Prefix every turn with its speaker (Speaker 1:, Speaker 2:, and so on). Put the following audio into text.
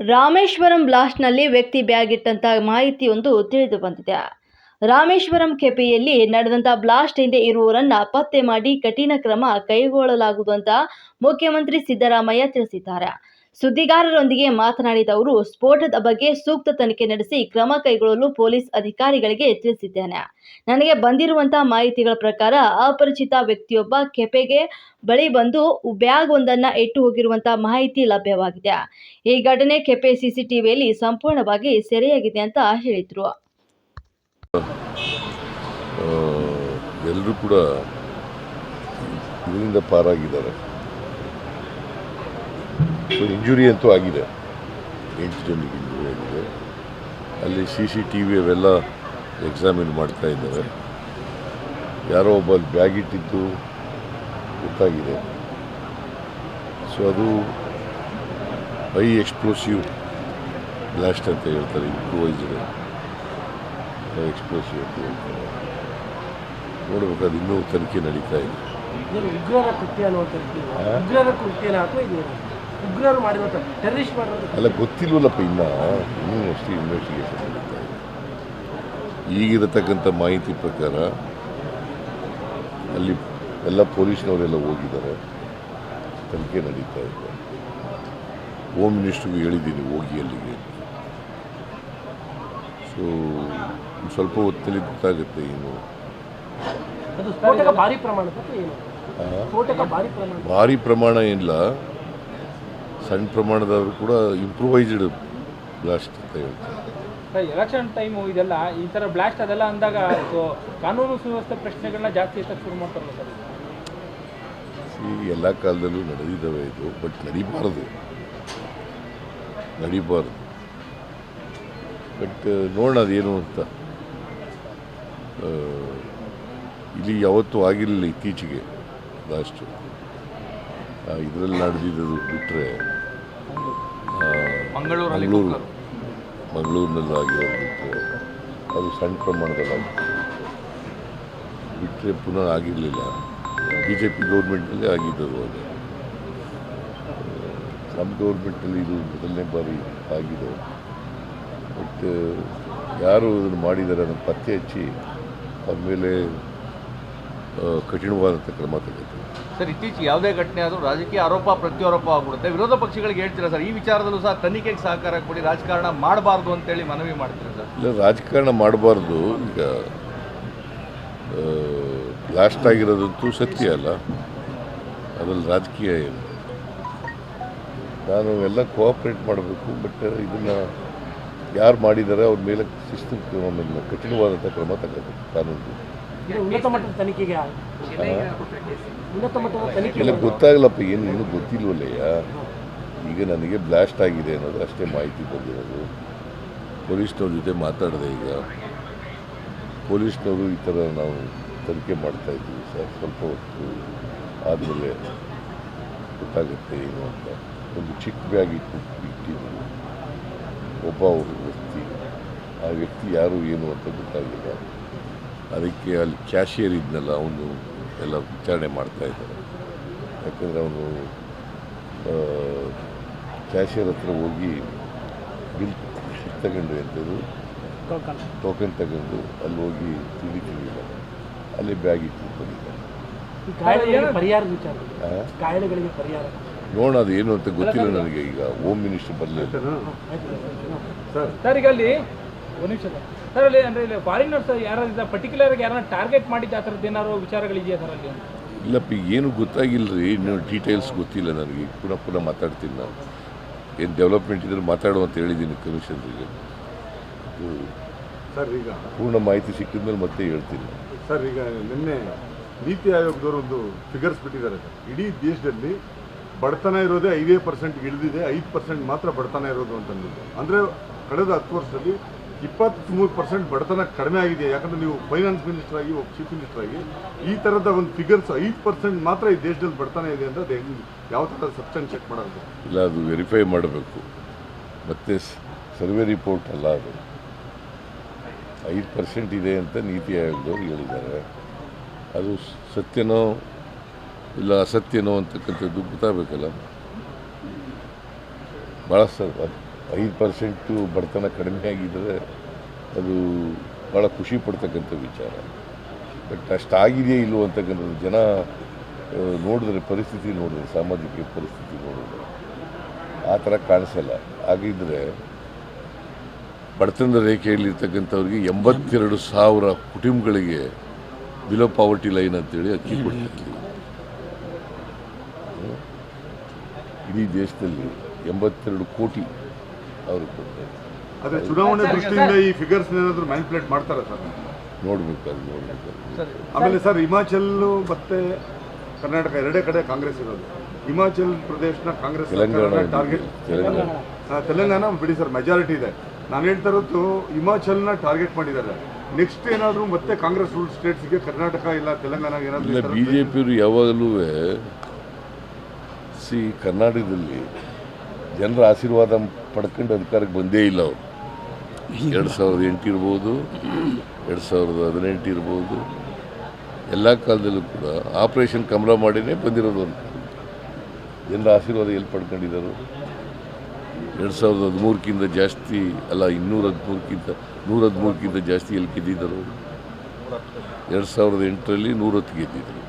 Speaker 1: ರಾಮೇಶ್ವರಂ ಬ್ಲಾಸ್ಟ್ನಲ್ಲಿ ವ್ಯಕ್ತಿ ಬ್ಯಾಗ್ ಇಟ್ಟಂತ ಮಾಹಿತಿಯೊಂದು ತಿಳಿದು ಬಂದಿದೆ. ರಾಮೇಶ್ವರಂ ಕೆಪೆಯಲ್ಲಿ ನಡೆದಂತ ಬ್ಲಾಸ್ಟ್ ಹಿಂದೆ ಇರುವವರನ್ನ ಪತ್ತೆ ಮಾಡಿ ಕಠಿಣ ಕ್ರಮ ಕೈಗೊಳ್ಳಲಾಗುವುದು ಅಂತ ಮುಖ್ಯಮಂತ್ರಿ ಸಿದ್ದರಾಮಯ್ಯ ತಿಳಿಸಿದ್ದಾರೆ. ಸುದ್ದಿಗಾರರೊಂದಿಗೆ ಮಾತನಾಡಿದ ಅವರು, ಸ್ಫೋಟದ ಬಗ್ಗೆ ಸೂಕ್ತ ತನಿಖೆ ನಡೆಸಿ ಕ್ರಮ ಕೈಗೊಳ್ಳಲು ಪೊಲೀಸ್ ಅಧಿಕಾರಿಗಳಿಗೆ ತಿಳಿಸಿದ್ದೇನೆ. ನನಗೆ ಬಂದಿರುವಂತಹ ಮಾಹಿತಿಗಳ ಪ್ರಕಾರ ಅಪರಿಚಿತ ವ್ಯಕ್ತಿಯೊಬ್ಬ ಕೆಪೆಗೆ ಬಳಿ ಬಂದು ಬ್ಯಾಗ್ ಒಂದನ್ನ ಇಟ್ಟು ಹೋಗಿರುವಂತಹ ಮಾಹಿತಿ ಲಭ್ಯವಾಗಿದೆ. ಈ ಘಟನೆ ಕೆಪೆ ಸಿಸಿಟಿವಿಯಲ್ಲಿ ಸಂಪೂರ್ಣವಾಗಿ ಸೆರೆಯಾಗಿದೆ ಅಂತ ಹೇಳಿದ್ರು.
Speaker 2: ಎಲ್ಲರೂ ಕೂಡ ಇದರಿಂದ ಪಾರಾಗಿದ್ದಾರೆ. ಸೊ ಇಂಜುರಿ ಅಂತೂ ಆಗಿದೆ. ಎಂಟು ಜನರಿಗೆ ಇಂಜುರಿ ಆಗಿದೆ ಅಲ್ಲಿ ಸಿ ಸಿ ಟಿ ವಿ ಅವೆಲ್ಲ ಎಕ್ಸಾಮಿನ್ ಮಾಡ್ತಾ ಇದ್ದಾರೆ. ಯಾರೋ ಒಬ್ಬ ಬ್ಯಾಗ್ ಇಟ್ಟಿದ್ದು ಗೊತ್ತಾಗಿದೆ. ಸೊ ಅದು ಹೈ ಎಕ್ಸ್ಪ್ಲೋಸಿವ್ ಬ್ಲಾಸ್ಟ್ ಅಂತ ಹೇಳ್ತಾರೆ ಇಂಪ್ರೂವೈಸ್ಡ್ ಎಕ್ಸ್ಪ್ಲೋಸಿವ್ ಅಂತ ಹೇಳ್ತಾರೆ. ನೋಡ್ಬೇಕಾದ್ರೆ ಇನ್ನೂ ತನಿಖೆ ನಡೀತಾ ಇದೆ.
Speaker 3: ಉಗ್ರರ ಮಾಡಿರುವಂಥ ಟೆರರಿಸ್ಟ್ ಮಾಡಿರುವಂಥ
Speaker 2: ಅಲ್ಲ ಗೊತ್ತಿಲ್ವಲ್ಲಪ್ಪ ಇನ್ನ ಇನ್ನೂ ಅಷ್ಟೇ ಇನ್ವೆಸ್ಟಿಗೇಷನ್ ನಡೀತಾ ಇದೆ. ಈಗಿರತಕ್ಕಂಥ ಮಾಹಿತಿ ಪ್ರಕಾರ ಅಲ್ಲಿ ಎಲ್ಲ ಪೊಲೀಸ್ನವರೆಲ್ಲ ಹೋಗಿದ್ದಾರೆ. ತನಿಖೆ ನಡೀತಾ ಇದೆ. ಹೋಮ್ ಮಿನಿಸ್ಟ್ರಿಗೂ ಹೇಳಿದ್ದೀನಿ ಹೋಗಿ ಅಲ್ಲಿಗೆ. ಸೊ ಸ್ವಲ್ಪ ಹೊತ್ತಲ್ಲಿ ಗೊತ್ತಾಗುತ್ತೆ
Speaker 3: ಏನು. ಭಾರಿ ಪ್ರಮಾಣ
Speaker 2: ಏನಿಲ್ಲ ಸಣ್ಣ ಪ್ರಮಾಣದವರು ಕೂಡ ಇಂಪ್ರೂವೈಸ್ಡ್ ಬ್ಲಾಸ್ಟ್ ಅಂತ ಹೇಳ್ತಾರೆ.
Speaker 4: ಎಲೆಕ್ಷನ್ ಟೈಮು ಇದೆಲ್ಲ ಈ ಥರ ಬ್ಲಾಸ್ಟ್ ಅದೆಲ್ಲ ಅಂದಾಗ ಕಾನೂನು ಸುವ್ಯವಸ್ಥೆ ಪ್ರಶ್ನೆಗಳನ್ನ ಜಾಸ್ತಿ ಎತ್ತಕ್ಕೆ ಶುರು ಮಾಡ್ತಾರಲ್ಲ ಸರ್?
Speaker 2: ಎಲ್ಲ ಕಾಲದಲ್ಲೂ ನಡೆದಿದ್ದಾವೆ ಇದು ಬಟ್ ನಡಿಬಾರದು. ನಡಿಬಾರದು. ಬಟ್ ನೋಡೋಣ ಅದೇನು ಅಂತ. ಇಲ್ಲಿ ಯಾವತ್ತೂ ಆಗಿರಲಿಲ್ಲ ಇತ್ತೀಚೆಗೆ ಲಾಸ್ಟು ಇದರಲ್ಲಿ ನಡೆದಿದ್ದು ಬಿಟ್ಟರೆ ಮಂಗಳೂರು. ಮಂಗಳೂರಿನಲ್ಲಿ ಆಗಿರೋದಿತ್ತು ಬಿಟ್ಟರೆ ಅದು ಸಣ್ಣ ಪ್ರಮಾಣದಲ್ಲಿ ಆಗಿತ್ತು ಬಿಟ್ಟರೆ ಪುನಃ ಆಗಿರಲಿಲ್ಲ. ಬಿ ಜೆ ಪಿ ಗೌರ್ಮೆಂಟಲ್ಲೇ ಆಗಿದ್ದರು ಅದು ನಮ್ಮ ಗೌರ್ಮೆಂಟಲ್ಲಿ ಇದು ಮೊದಲನೇ ಬಾರಿ ಆಗಿದೆ. ಬಟ್ ಯಾರು ಇದನ್ನು ಮಾಡಿದ್ದಾರೆ ಅದನ್ನು ಪತ್ತೆ ಹಚ್ಚಿ ಅವ್ರ ಮೇಲೆ ಆ, ಕಠಿಣವಾದಂಥ ಕ್ರಮ ತೆಗೆದು
Speaker 5: ಸರ್ ಇತ್ತೀಚೆಗೆ ಯಾವುದೇ ಘಟನೆ ಆದರೂ ರಾಜಕೀಯ ಆರೋಪ ಪ್ರತ್ಯಾರೋಪ ಆಗ್ಬಿಡುತ್ತೆ. ವಿರೋಧ ಪಕ್ಷಗಳಿಗೆ ಹೇಳ್ತೀರಾ ಸರ್? ಈ ವಿಚಾರದಲ್ಲೂ ಸಹ ತನಿಖೆಗೆ ಸಹಕಾರ ಕೊಡಿ ರಾಜಕಾರಣ ಮಾಡಬಾರ್ದು ಅಂತೇಳಿ ಮನವಿ ಮಾಡ್ತೀರಾ ಸರ್?
Speaker 2: ಇಲ್ಲ ರಾಜಕಾರಣ ಮಾಡಬಾರ್ದು. ಈಗ ಬ್ಲಾಸ್ಟ್ ಆಗಿರೋದಂತೂ ಸತ್ಯ ಅಲ್ಲ. ಅದ್ರಲ್ಲಿ ರಾಜಕೀಯ ಏನು? ನಾನು ಎಲ್ಲ ಕೋಆಪ್ರೇಟ್ ಮಾಡಬೇಕು ಬಟ್ ಇದನ್ನು ಯಾರು ಮಾಡಿದ್ದಾರೆ ಅವ್ರ ಮೇಲೆ ಶಿಸ್ತು ಕಠಿಣವಾದಂಥ ಕ್ರಮ ತಗೋಬೇಕು. ಕಾನೂನು.
Speaker 3: ಉನ್ನತ ಮಟ್ಟದ ತನಿಖೆಗೆ ಉನ್ನತ ಮಟ್ಟದ ತನಿಖೆ
Speaker 2: ಗೊತ್ತಾಗಲಪ್ಪ ಗೊತ್ತಾಗಲ್ಲಪ್ಪ ಏನು ಇನ್ನೂ ಗೊತ್ತಿಲ್ವಲ್ಲಯ್ಯ? ಈಗ ನನಗೆ ಬ್ಲಾಸ್ಟ್ ಆಗಿದೆ ಅನ್ನೋದು ಅಷ್ಟೇ ಮಾಹಿತಿ ಬಂದಿರೋದು. ಪೊಲೀಸ್ನವ್ರ ಜೊತೆ ಮಾತಾಡಿದೆ ಈಗ ಪೊಲೀಸ್ನವರು ಈ ಥರ ನಾವು ತನಿಖೆ ಮಾಡ್ತಾ ಇದ್ದೀವಿ ಸರ್. ಸ್ವಲ್ಪ ಹೊತ್ತು ಆದಮೇಲೆ ಗೊತ್ತಾಗುತ್ತೆ ಏನು ಅಂತ. ಒಂದು ಚಿಕ್ಕ ಬ್ಯಾಗ್ ಇಟ್ಟು ಇಟ್ಟಿದ್ದರು ಒಬ್ಬ ಅವರು ವ್ಯಕ್ತಿ ಆ ವ್ಯಕ್ತಿ ಯಾರು ಏನು ಅಂತ ಗೊತ್ತಾಗಿಲ್ಲ. ಅದಕ್ಕೆ ಅಲ್ಲಿ ಕ್ಯಾಶಿಯರ್ ಇದ್ನಲ್ಲ ಅವನು ಎಲ್ಲ ವಿಚಾರಣೆ ಮಾಡ್ತಾ ಇದ್ದಾರೆ. ಯಾಕಂದರೆ ಅವನು ಕ್ಯಾಶಿಯರ್ ಹತ್ರ ಹೋಗಿ ಬಿಲ್ ತಗೊಂಡು ಎಂಥದ್ದು? ಟೋಕನ್. ತಗೊಂಡು ಅಲ್ಲಿ ಹೋಗಿ ತಿಳಿ ತಿಂದಿಲ್ಲ ಅಲ್ಲಿ ಬ್ಯಾಗ್ ಇಟ್ಟು?
Speaker 3: ಪರಿಹಾರ.
Speaker 2: ನೋಡೋಣ ಅದು ಏನು ಅಂತ ಗೊತ್ತಿಲ್ಲ ನನಗೆ ಈಗ. ಹೋಮ್ ಮಿನಿಸ್ಟರ್ ಬರಲಿಲ್ಲ.
Speaker 4: ಸರ್ ಈಗ ಅಲ್ಲಿ ಒಂದು ನಿಮಿಷ ಸರ್. ಸರ್ ಅಲ್ಲಿ ಅಂದರೆ ಇಲ್ಲಿ ಫಾರಿನರ್ಸ್ ಯಾರು ಪರ್ಟಿಕ್ಯುಲರ್ ಯಾರನ್ನ ಟಾರ್ಗೆಟ್ ಮಾಡಿದ್ದು ಆ ಥರದ್ದು ಏನಾದ್ರು ವಿಚಾರಗಳಿದೆಯಾ ಸರ್ ಅಲ್ಲಿ?
Speaker 2: ಇಲ್ಲಪ್ಪ ಈಗ ಏನು ಗೊತ್ತಾಗಿಲ್ಲ ರೀ ಇನ್ನೂ ಡೀಟೇಲ್ಸ್ ಗೊತ್ತಿಲ್ಲ ನನಗೆ. ಪುನಃ ಪುನಃ ಮಾತಾಡ್ತೀನಿ ನಾನು. ಏನು ಡೆವಲಪ್ಮೆಂಟ್ ಇದ್ರೆ ಮಾತಾಡು ಅಂತ ಹೇಳಿದ್ದೀನಿ ಕಮಿಷನ್ರಿಗೆ
Speaker 6: ಸರ್ ಈಗ
Speaker 2: ಪೂರ್ಣ ಮಾಹಿತಿ ಸಿಕ್ಕಿದ ಮೇಲೆ ಮತ್ತೆ ಹೇಳ್ತೀನಿ.
Speaker 6: ಸರ್ ಈಗ ನಿನ್ನೆ ನೀತಿ ಆಯೋಗದವರು ಒಂದು ಫಿಗರ್ಸ್ ಬಿಟ್ಟಿದ್ದಾರೆ ಸರ್. ಇಡೀ ದೇಶದಲ್ಲಿ ಬಡತನ ಇರೋದೇ ಐದೇ ಪರ್ಸೆಂಟ್ ಇಳಿದಿದೆ. ಐದು ಪರ್ಸೆಂಟ್ ಮಾತ್ರ ಬಡತನ ಇರೋದು ಅಂತಂದಿದ್ದು ಅಂದರೆ ಕಳೆದ ಹತ್ತು ವರ್ಷದಲ್ಲಿ ಇಪ್ಪತ್ತ್ಮೂರು ಪರ್ಸೆಂಟ್ ಬಡತನ ಕಡಿಮೆ ಆಗಿದೆ. ಯಾಕಂದರೆ ನೀವು ಫೈನಾನ್ಸ್ ಮಿನಿಸ್ಟರ್ ಆಗಿ, ಒಬ್ಬ ಚೀಫ್ ಮಿನಿಸ್ಟರ್ ಆಗಿ, ಈ ಥರದ ಒಂದು ಫಿಗರ್ಸ್ ಐದು ಪರ್ಸೆಂಟ್ ಮಾತ್ರ ಈ ದೇಶದಲ್ಲಿ ಬಡತನ ಇದೆ ಅಂತ ಅದು ಯಾವ ಥರ ಸಬ್ಸ್ಟೆನ್ಸ್ ಚೆಕ್ ಮಾಡೋದು?
Speaker 2: ಇಲ್ಲ, ಅದು ವೆರಿಫೈ ಮಾಡಬೇಕು. ಮತ್ತು ಸರ್ವೆ ರಿಪೋರ್ಟ್ ಅಲ್ಲ ಅದು. ಐದು ಪರ್ಸೆಂಟ್ ಇದೆ ಅಂತ ನೀತಿ ಆಯೋಗದವ್ರು ಹೇಳಿದ್ದಾರೆ. ಅದು ಸತ್ಯನೋ ಇಲ್ಲ ಅಸತ್ಯನೋ ಅಂತಕ್ಕಂಥದ್ದು ಗೊತ್ತಾಗಬೇಕಲ್ಲ. ಭಾಳ ಸರ್ ಐದು ಪರ್ಸೆಂಟು ಬಡತನ ಕಡಿಮೆ ಆಗಿದ್ದರೆ ಅದು ಭಾಳ ಖುಷಿ ಪಡ್ತಕ್ಕಂಥ ವಿಚಾರ. ಬಟ್ ಅಷ್ಟಾಗಿದೆಯೇ ಇಲ್ವೋ ಅಂತಕ್ಕಂಥದ್ದು ಜನ ನೋಡಿದ್ರೆ, ಪರಿಸ್ಥಿತಿ ನೋಡಿದ್ರೆ, ಸಾಮಾಜಿಕ ಪರಿಸ್ಥಿತಿ ನೋಡಿದ್ರೆ ಆ ಥರ ಕಾಣಿಸಲ್ಲ. ಹಾಗಿದ್ರೆ ಬಡತನದ ರೇಖೆಯಲ್ಲಿರ್ತಕ್ಕಂಥವ್ರಿಗೆ ಎಂಬತ್ತೆರಡು ಸಾವಿರ ಕುಟುಂಬಗಳಿಗೆ ಬಿಲೋ ಪಾವರ್ಟಿ ಲೈನ್ ಅಂತೇಳಿ ಅಕ್ಕಿ ಕೊಡ್ತಾ ಇದ್ದೀವಿ ಇಡೀ ದೇಶದಲ್ಲಿ ಎಂಬತ್ತೆರಡು ಕೋಟಿ ಅವ್ರಿಗೆ ಕೊಡ್ತಾ ಅದೇ
Speaker 6: ಆದರೆ ಚುನಾವಣೆ ದೃಷ್ಟಿಯಿಂದ ಈ ಫಿಗರ್ಸ್ ಏನಾದರೂ ಮೈನ್ಪ್ಲೇಟ್ ಮಾಡ್ತಾರೆ ಸರ್?
Speaker 2: ನೋಡ್ಬೇಕು ನೋಡ್ಬೇಕು
Speaker 5: ಸರ್
Speaker 6: ಆಮೇಲೆ ಸರ್. ಹಿಮಾಚಲ್ ಮತ್ತೆ ಕರ್ನಾಟಕ ಎರಡೇ ಕಡೆ ಕಾಂಗ್ರೆಸ್ ಇರೋದು. ಹಿಮಾಚಲ್ ಪ್ರದೇಶನ ಕಾಂಗ್ರೆಸ್ ಟಾರ್ಗೆಟ್
Speaker 2: ತೆಲಂಗಾಣ.
Speaker 6: ತೆಲಂಗಾಣ ಬಿಡಿ ಸರ್ ಮೆಜಾರಿಟಿ ಇದೆ. ನಾನು ಹೇಳ್ತಾ ಇರೋದು ಹಿಮಾಚಲ್ನ ಟಾರ್ಗೆಟ್ ಮಾಡಿದ್ದಾರೆ. ನೆಕ್ಸ್ಟ್ ಏನಾದರೂ ಮತ್ತೆ ಕಾಂಗ್ರೆಸ್ ರೂಲ್ ಸ್ಟೇಟ್ಸ್ಗೆ ಕರ್ನಾಟಕ ಇಲ್ಲ ತೆಲಂಗಾಣ ಏನಾದರೂ
Speaker 2: ಬಿ ಜೆ ಪಿಯವರು ಯಾವಾಗಲೂ ಸಿ ಕರ್ನಾಟಕದಲ್ಲಿ ಜನರ ಆಶೀರ್ವಾದ ಪಡ್ಕೊಂಡು ಅಧಿಕಾರಕ್ಕೆ ಬಂದೇ ಇಲ್ಲ ಅವರು. ಎರಡು ಸಾವಿರದ ಎಂಟು ಇರ್ಬೋದು ಎರಡು ಸಾವಿರದ ಹದಿನೆಂಟು ಇರ್ಬೋದು. ಎಲ್ಲ ಕಾಲದಲ್ಲೂ ಕೂಡ ಆಪರೇಷನ್ ಕಮಲ ಮಾಡಿನೇ ಬಂದಿರೋದು ಅಂತ. ಜನರ ಆಶೀರ್ವಾದ ಎಲ್ಲಿ ಪಡ್ಕೊಂಡಿದ್ದಾರೆ ಎರಡು ಸಾವಿರದ ಹದಿಮೂರಕ್ಕಿಂತ ಜಾಸ್ತಿ ಅಲ್ಲ ಇನ್ನೂರ ಹದಿಮೂರಕ್ಕಿಂತ ನೂರ ಹದಿಮೂರಕ್ಕಿಂತ ಜಾಸ್ತಿ ಎಲ್ಲಿ ಗೆದ್ದಿದ್ದರು. ಎರಡು ಸಾವಿರದ ಎಂಟರಲ್ಲಿ ನೂರತ್ತು ಗೆದ್ದಿದ್ದರು